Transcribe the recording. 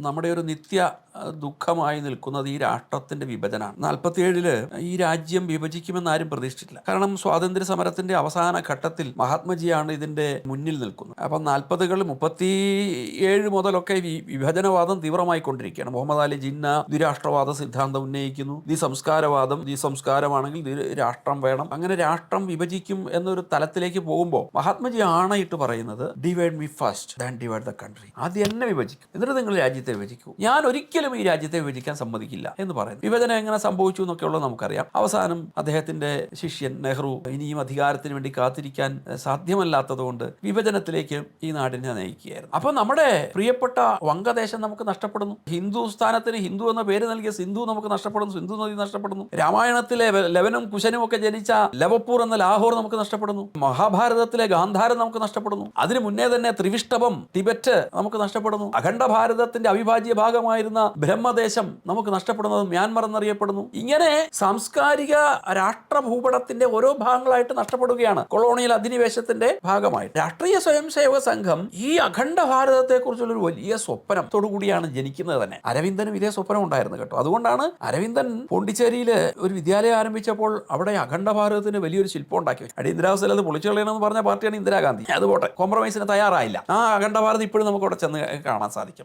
നമ്മുടെ ഒരു നിത്യ ദുഃഖമായി നിൽക്കുന്നത് ഈ രാഷ്ട്രത്തിന്റെ വിഭജനമാണ്. നാൽപ്പത്തിയേഴിൽ ഈ രാജ്യം വിഭജിക്കുമെന്ന് ആരും പ്രതീക്ഷിച്ചിട്ടില്ല. കാരണം സ്വാതന്ത്ര്യ സമരത്തിന്റെ അവസാന ഘട്ടത്തിൽ മഹാത്മജിയാണ് ഇതിന്റെ മുന്നിൽ നിൽക്കുന്നത്. അപ്പം നാൽപ്പതുകൾ മുപ്പത്തി ഏഴ് മുതലൊക്കെ വിഭജനവാദം തീവ്രമായി കൊണ്ടിരിക്കുകയാണ്. മുഹമ്മദ് അലി ജിന്ന ദ്വിരാഷ്ട്രവാദ സിദ്ധാന്തം ഉന്നയിക്കുന്നു. ദ്വിസംസ്കാരവാദം ദ്വിസംസ്കാരമാണെങ്കിൽ ദ്വി രാഷ്ട്രം വേണം. അങ്ങനെ രാഷ്ട്രം വിഭജിക്കും എന്നൊരു തലത്തിലേക്ക് പോകുമ്പോൾ മഹാത്മജി ആണയിട്ട് പറയുന്നത് divide me first than divide the country ആദ്യം എന്നെ വിഭജിക്കും. എന്നിട്ട് നിങ്ങൾ രാജ്യത്തെ വിഭജിക്കൂ. ഞാൻ ഒരിക്കലും ഈ രാജ്യത്തെ വിഭജിക്കാൻ സമ്മതിക്കില്ല എന്ന് പറയുന്നു. വിഭജനം എങ്ങനെ സംഭവിച്ചു എന്നൊക്കെ ഉള്ളത് നമുക്കറിയാം. അവസാനം അദ്ദേഹത്തിന്റെ ശിഷ്യൻ നെഹ്റു ഇനിയും അധികാരത്തിന് വേണ്ടി കാത്തിരിക്കാൻ സാധ്യമല്ലാത്തതുകൊണ്ട് വിഭജനത്തിലേക്ക് ഈ നാടിനെ നയിക്കുകയായിരുന്നു. അപ്പൊ നമ്മുടെ പ്രിയപ്പെട്ട വംഗദേശം നമുക്ക് നഷ്ടപ്പെടുന്നു. ഹിന്ദു സ്ഥാനത്തിന് ഹിന്ദു എന്ന പേര് നൽകിയ സിന്ധു നമുക്ക് നഷ്ടപ്പെടുന്നു. സിന്ധു നദി നഷ്ടപ്പെടുന്നു. രാമായണത്തിലെ ലവനും കുശനും ഒക്കെ ജനിച്ച ലവപ്പൂർ എന്ന ലാഹോർ നമുക്ക് നഷ്ടപ്പെടുന്നു. മഹാഭാരതത്തിലെ ഗാന്ധാരം നമുക്ക് നഷ്ടപ്പെടുന്നു. അതിനു മുന്നേ തന്നെ ത്രിവിഷ്ടവം ടിബറ്റ് നമുക്ക് നഷ്ടപ്പെടുന്നു. അഖണ്ഡ ഭാരതത്തിന്റെ അവിഭാജ്യ ഭാഗമായിരുന്ന ബ്രഹ്മദേശം നമുക്ക് നഷ്ടപ്പെടുന്നത് മ്യാൻമർ എന്നറിയപ്പെടുന്നു. ഇങ്ങനെ സാംസ്കാരിക രാഷ്ട്ര ഭൂപടത്തിന്റെ ഓരോ ഭാഗങ്ങളായിട്ട് നഷ്ടപ്പെടുകയാണ് കൊളോണിയൽ അധിനിവേശത്തിന്റെ ഭാഗമായി രാഷ്ട്രീയ സ്വയം സേവക സംഘം ഈ അഖണ്ഡ ഭാരതത്തെ കുറിച്ചുള്ളൊരു വലിയ സ്വപ്നത്തോടുകൂടിയാണ് ജനിക്കുന്നത് തന്നെ. അരവിന്ദനും ഇതേ സ്വപ്നം ഉണ്ടായിരുന്നു കേട്ടോ. അതുകൊണ്ടാണ് അരവിന്ദൻ പോണ്ടിച്ചേരിയിൽ ഒരു വിദ്യാലയം ആരംഭിച്ചപ്പോൾ അവിടെ അഖണ്ഡ ഭാരതത്തിന് വലിയൊരു ശില്പം ഉണ്ടാക്കി. വെച്ചു അടിയന്തരാവസ്ഥയിൽ അത് പൊളിച്ചു കളയണമെന്ന് പറഞ്ഞ പാർട്ടിയാണ് ഇന്ദിരാഗാന്ധി. അത് പോട്ടെ കോംപ്രമൈസിന് തയ്യാറായില്ല. ആ അഖണ്ഡ ഭാരത് ഇപ്പോഴും നമുക്ക് അവിടെ ചെന്ന് കാണാൻ സാധിക്കും.